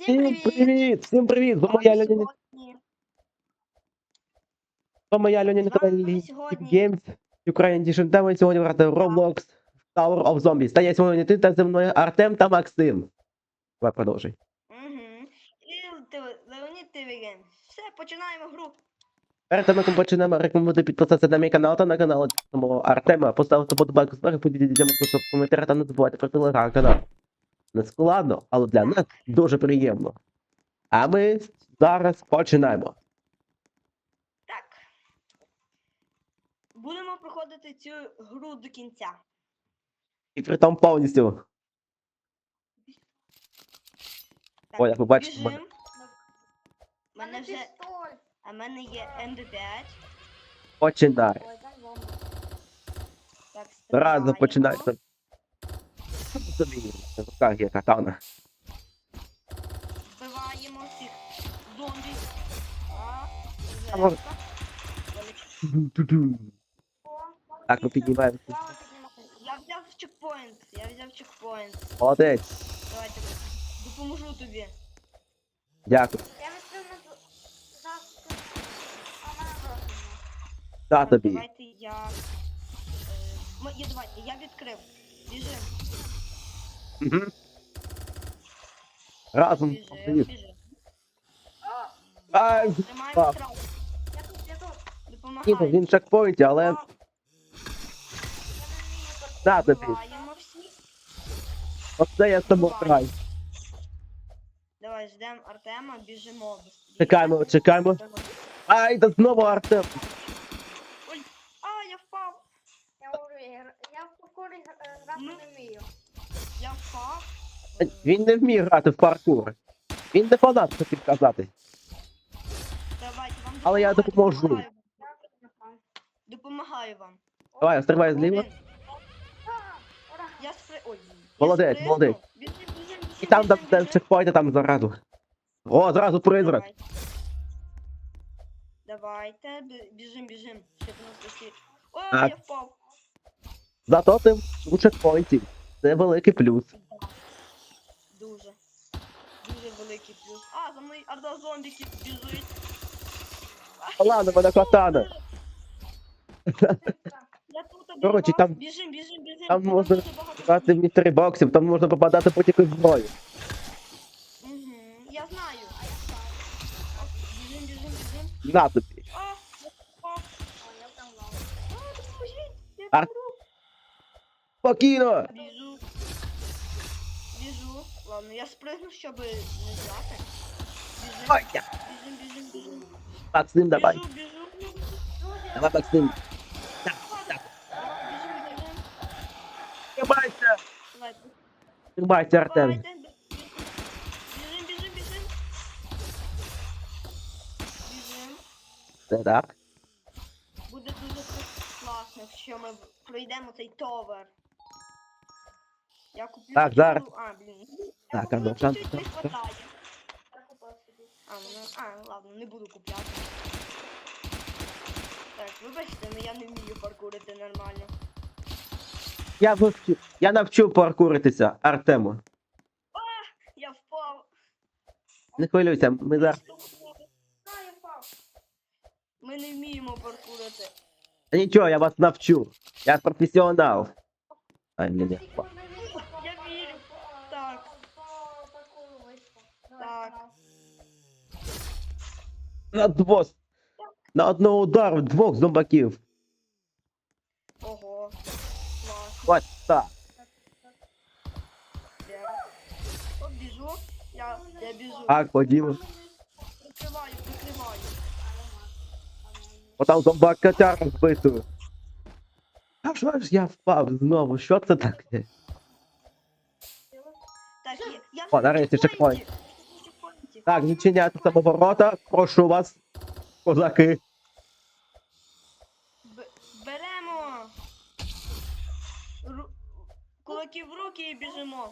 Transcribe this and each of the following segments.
Всім привіт! Всім привіт! З вами я Леонід, з вами я Леонід сьогодні- Games, Ukraine Edition. Та ми сьогодні грати в Roblox Tower of Zombies. Та я сьогодні ти та зі мною Артем та Максим. Давай продовжуй. Угу. І Леонід ТВ Все, починаємо гру. Перед тим, як ми почнемо, рекомендую підписатися на мій канал та на канал Артема, поставити подобайку зверху, поділіться в коментарях та не забувайте про телеграм-канал. Не складно, але для нас дуже приємно. А ми зараз починаємо. Так. Будемо проходити цю гру до кінця. І при тому повністю. Так, О, як ви бачите, біжим. мене- Мене вже. А в мене є МД5. Починай. Так, Разом стріляємо. починається. Собі в руках є катана. Вбиваємо всіх зомбі. А, А може- Так, ми піднімаємося. Я взяв чекпоінт. Я взяв чекпоінт. Молодець. Давайте допоможу тобі. Дякую. Я відкрив на ду- завтра. А в мене. Та тобі. Давайте я. Е, я, давайте, я відкрив. Біжим, Угу. Разом. Ай, а. Я тут, я тут. ні, Допомагаємо. він в чекпоінті, але А, Я не вмію тут. на тобі. Вбиваємо всіх. Оце я з тобою граю. Давай, ждемо Артема, біжимо. быстріше. Чекаємо, чекаємо. Ай, да знову Артем. Ой, а, я впав. Я говорю, я, я в покорі грати Ну. не вмію. Я впав. Він не вміє грати в паркур. Він не фанат, хотів казати. Давайте, вам Але я допоможу. Допомагаю, вам. Давай, зліва. Я спри... Ой, я Молодець, молодець. Біжим, біжим, біжим, І там, біжим. в там заразу. О, зразу призрак. Давайте. Давайте, бі- біжим, біжим, щоб нас усі. О, Так. я впав. Зато ти у чекпоінті. Це великий плюс. Дуже. Дуже великий плюс. А, за мною орда зомбіків біжить. А ладно, мене катана. Я тут обірвав. Коротше, там- Біжим, біжим, біжим. там Тут можна дуже багато Грати в зомбі. містері боксів, там можна попадати будь-яку зброю. Мгм, Я знаю. Біжим, біжим, біжим. На тобі. А, я впав. О, я там лаву. А, допоможіть. Я Ар- помру. Спокійно! Біжу. Ладно, я спригну, щоб не взяти. Біжим, Ой, я. біжим, біжим, біжим. Максим, давай. Біжу, біжу. Давай, Максим. Так, так. Біжим, біжим. Тримайся. Давай, Тримайся, Артем. давайте. Біжим, біжим, біжим. Біжим. Це так. Буде дуже класно, якщо ми пройдемо цей товар. Я куплю. Так, зараз. А, блін. Так, Я ну, куплю там- чуть-чуть не там- хватає. я купив собі. А, ну, а, ладно, не буду купляти. Так, вибачте, але я не вмію паркурити нормально. Я вивчу. Я навчу паркуритися Артему. Я впав. Не хвилюйся, ми зараз. А, я впав. Ми не вміємо паркурити. Та Нічого, я вас навчу. Я професіонал. Ай, блін, я На двох. На одного удару двох зомбаків. Ого. Клас. Ось так. От біжу. Я, я біжу. Так, ходімо. Прикриваю, прикриваю. Бо там зомбак котяра збитою. А що ж я впав знову? Що це таке? Так, я, я О, на нарешті, чекпоінті. чекпоінт. Так, відчиняйте самоворота. Прошу вас, козаки. Б- Беремо ру... кулаки в руки і біжимо.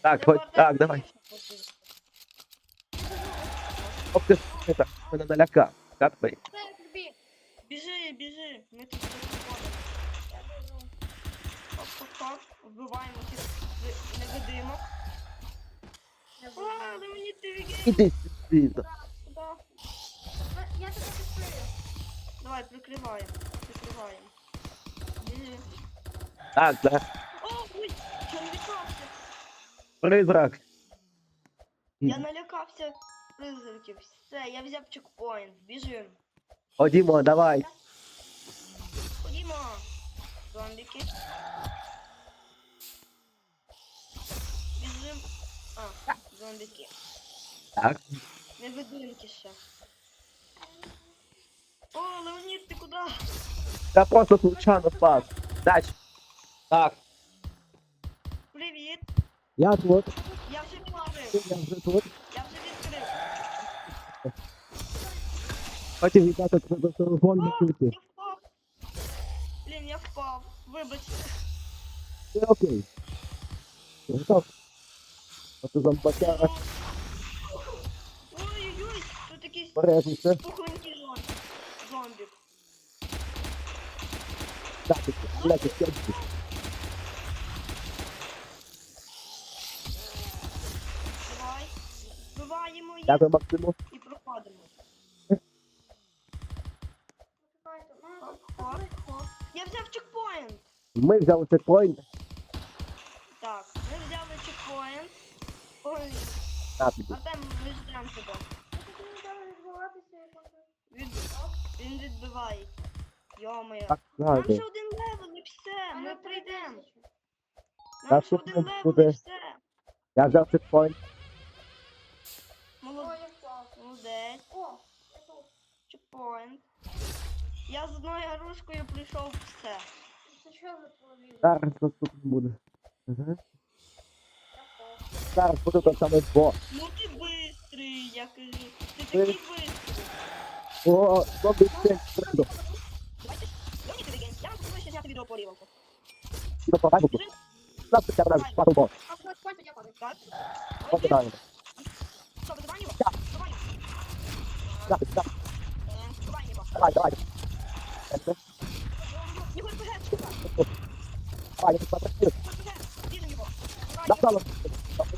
Так, Треба хоч, так, давай. Ох ти, ж, так, мене налякав. Катпей. Це. Біжи, біжи. Ми тут хоп, хоп. Вбиваємо цих ви- невидимок. Я А, забула. але мені ти вігей. Іди сюди. Да. Е, Я тебе підкрию. Давай, прикриваємо. Прикриваємо. Біжи. Так, так. О, ой, я налякався. Призрак. Я налякався призраків. Все, я взяв чекпоінт. Біжим. Ходімо, давай. Ходімо. Зомбіки. Біжим. А, зомбіки. Так. Не видинки ще. О, Леонід, ти куди? Я просто случайно впав. Дач. Так. Привіт. Я тут. Я вже відкрив. Я вже тут. Я вже відкрив. Хотів віддати за телефон О, на кільці. я впав. Блін, я впав. Вибачте. Все окей. Ти готов? А ти зомбакяра. Ой-ой-ой, тут якийсь пухленький зомбі. Зомбік. Так, блядь, я Давай. Вбиваємо їх Дякую, Максиму. і проходимо. Хоп, хоп, хоп. Я взяв чекпоінт. Ми взяли чекпоінт. Так, ми взяли чекпоінт. Ой, На тобі. Артем, ми ждемо тебе. Від... Він відбиває. Йо-моє. Так, Нам ще один левел і все, ми прийдемо. Нам ще один левел і все. Я взяв чекпоінт. О, Молодець. Молодець. О. Чекпоінт. Я з одною гарушкою прийшов все. Зараз наступний буде. Ага. Зараз буде той самий бос. Ну ти бистрий, я кажу. Ти такий бистрий. О. Бачиш? Леонід Іллігень, я вам пропоную ще зняти відео по. Нас тебе навіть спати бос. А в спальні я падаю. Так? Що, визиваємо? Так. Так, так, Е, давай, давай. Це, РПГ, чекай. Давай, я тут потрапив. РПГ, його. Настало.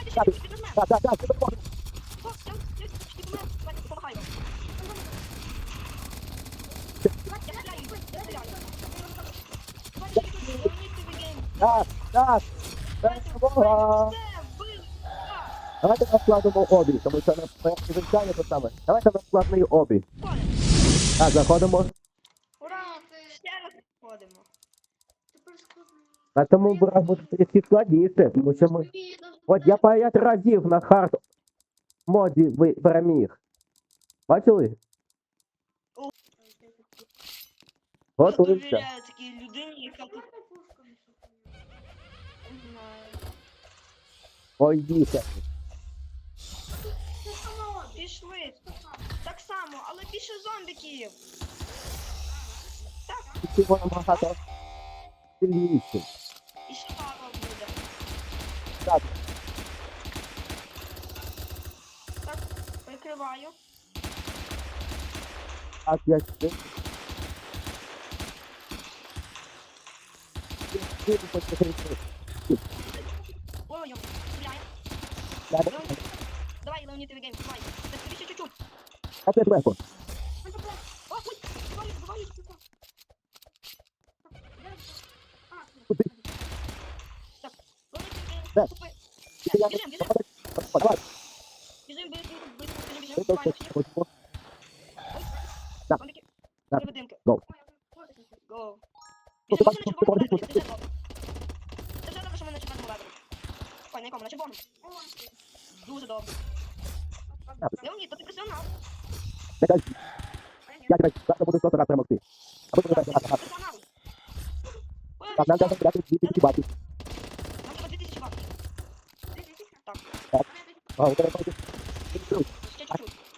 так, так, ти допомогти. О, я- я чуть помер. Давайте, допомагаємо. Я стріляю, я стріляю. Давайте, Так, так. Давайте, Допомога. Так, Давайте на складному обі, тому що на то саме. Давайте на складний обі. Так, заходимо. Ура! Ще раз ходимо. Тепер складно. На раз буде трішки складніше, тому що ми... Тобі даже От я п'ять разів на хард моді ви- переміг. Бачили? Я Готуємося. довіряю такій людині, яка тут Можна пушками шукати? не знаю. Боїться. Це сама обі. Пішли. Це сама. Так само, але більше зомбіків. Так, Всі воно багато сильніші. і ще пару буде. Так. Так, прикриваю. Так, я ще. Я ще хочу прийти. Ой-ой-ой, стріляємо. Я не Леонід, Давай, Леонід, ти гейм, давай. Так, тобі ще чуть-чуть. А це зверху. Ой, це О, ой, давай, давай. А, Куди? Леонід, ти Де? гейм, купи. Тільки я Біжим, не біжим, Давай, біжим, біжим, біжим, Біжим, біжим, я давай, тут біжим. хочу. Так. Зомбіки, Так. три будинки. Go. Go. Ну, Біжимо, ти це на бачиш, ти червоному бачиш, левелі, ти це вже добре. Це вже добре, що ми на четвертому левелі. Ой, на якому? На червоному. Дуже добре. Леонід, то ти професіонал. Не кажи. Я тебе завтра буду просто раз перемогти. А ви Так, будете ти раз, раз. професіонал. Ой, Так, нам треба збирати 2000 баксів. Нам треба 2000 баксів. Дві тисячі? Так. Так. А, у тебе баксів.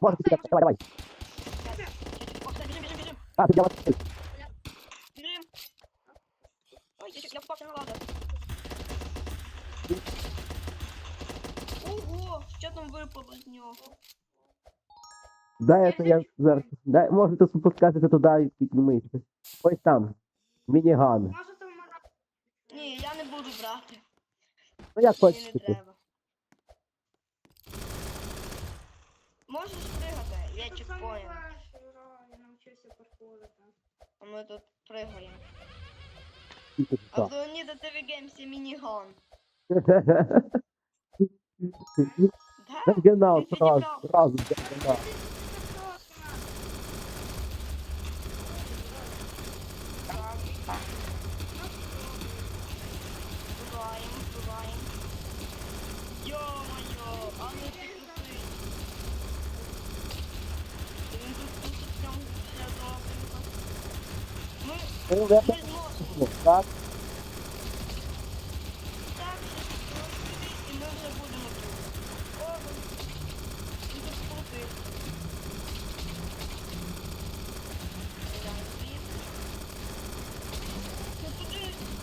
Можна піти, давай, давай. А. Ой, я, попався на ладер. Ого, що там випало з нього? Дай это я зараз. Дай, можете спускатися туди і піднімитися. Ось там. Мініган. Може там мара. Ні, я не буду брати. Ну як Мені не хочете. треба. Можеш пригати, я Це чекаю. саме перше, ура, я навчився паркурити. А ми тут пригаємо. А в Леоніда ТВ Геймсі мініган. Да? Генал сразу, сразу генал. Вбиваємо, вбиваємо. Йо-моє, а ну ти крутий. Він тут тут прям все добренько. Ми, Ну, я. Так, Так, трошки, і ми вже будемо тут. Ого, він тут крутий. Глянь, звідси. Ну туди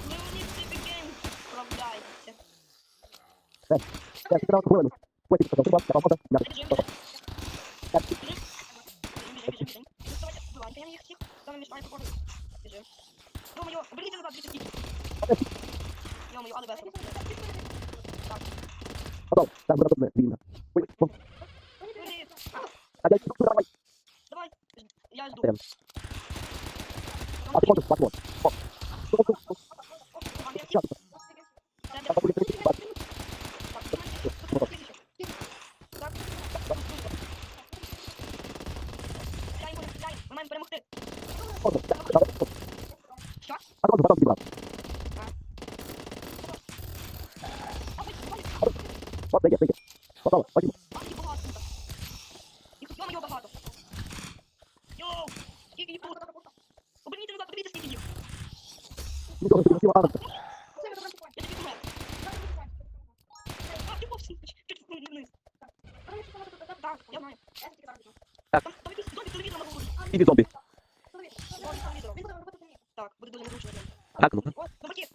Леонід ТВ Геймс вправляється. я зібрав хвилину. Потім сказав, будь ласка, робота. Я Біжим, біжим. Біжим, біжим, біжим, біжим. Ну, давайте, вбивайте їх всіх. Там мішає походу. Біжим. Ё-моё, оберніть назад, біжите. Ё-моё, але весело. Так, Готов. Так, буде одне вільно. Ой, о, блін. а я йду, давай. Давай, я жду. Прям. А ти можеш, патрон. От, зайди, зайди. Готово, потім. А, їх багато тут. Їх, ё-моё, багато. Йоу, скільки їх тут? Оберніть назад, подивіться, скільки їх. Нічого не красиво, а, Я тобі помер. А, ти вовсе чуть чуть вниз. Так, я знаю. Так. Там, там якийсь зомбі телевізор на голові. І від зомбі. Зомбі телевізором. Так, буде дуже незручно. для мене. Так, ну. О, зомбаки,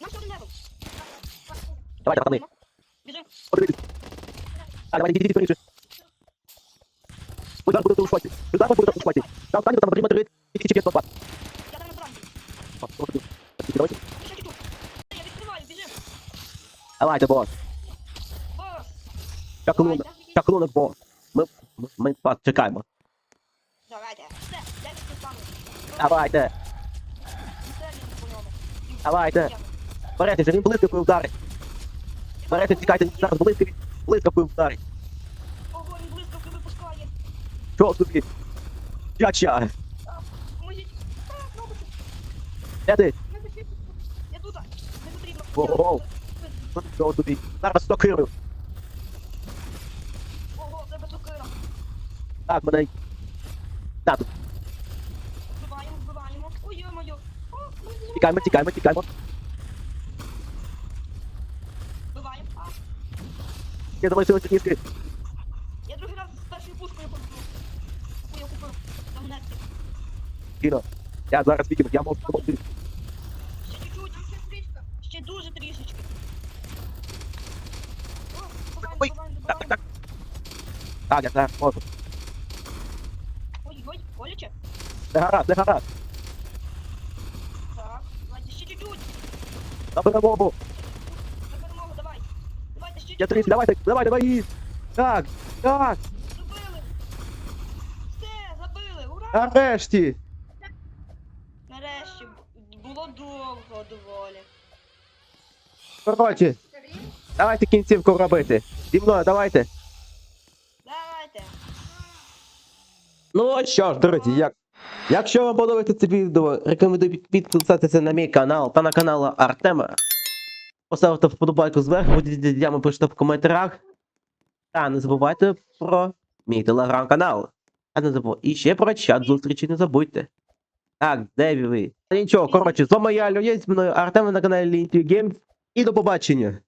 нам ще один левел. Давайте, пацани. Біжим. Подивитись. Так, давайте, йдіть, скоріше. Ви зараз будете у шоці. Ви зараз будете у шоці. Там станете там отримати 3500 бат. Я там? Так, давайте. Я відкриваю, біжим. Давайте, бос. Бос. Чаклунок. Чаклунок, бос. Ми, ми, ми вас чекаємо. Давайте. Давайте, давайте. Берете, він блискавкою вдарить. Берете, тікайте, зараз блискаві. Блискавкою вдарить. Ого, він блискавки випускає. Що собі? Чача. Поможіть. А, робиться. Де ти? Я тут. Не потрібно. Ого. Що собі? Зараз стокирую. Ого, це безукира. Так, мене. Так, Вбиваємо, вбиваємо. Ой, йо-моє. О, ой, ой. тікаємо, тікаємо, тікаємо. Я залишилися книжки. я другий раз з першою пушкою купив. Ой, я купив. Там нетки. Кіно. Я зараз вікінг, я можу допомогти. Ще чуть-чуть. Ще трішки. Ще дуже трішечки. О, вбиваємо, Ой, вбиваємо, Так, так, вбиваємо. так. Так, я зараз можу. Ой, ой, боляче. Не гаразд, не гаразд. Так, давайте ще чуть-чуть. На перемогу. Я чуть-чуть. тричі, давайте, давай, давай. Так, так. Забили. Все, забили. Ура! Нарешті. Нарешті було довго доволі. Коротше, давайте кінцівку робити. Зі мною, давайте. Давайте. Ну що ж, друзі, як... якщо вам подобається це відео, рекомендую підписатися на мій канал та на канал Артема. Поставити вподобайку зверху, будете дями пишете в коментарях. Та не забувайте про мій телеграм-канал. А не забув. І ще про чат зустрічі не забудьте. Так, де ви? Та Нічого, коротше, з вами я Люєць, мною Артем на каналі Linty Games. І до побачення.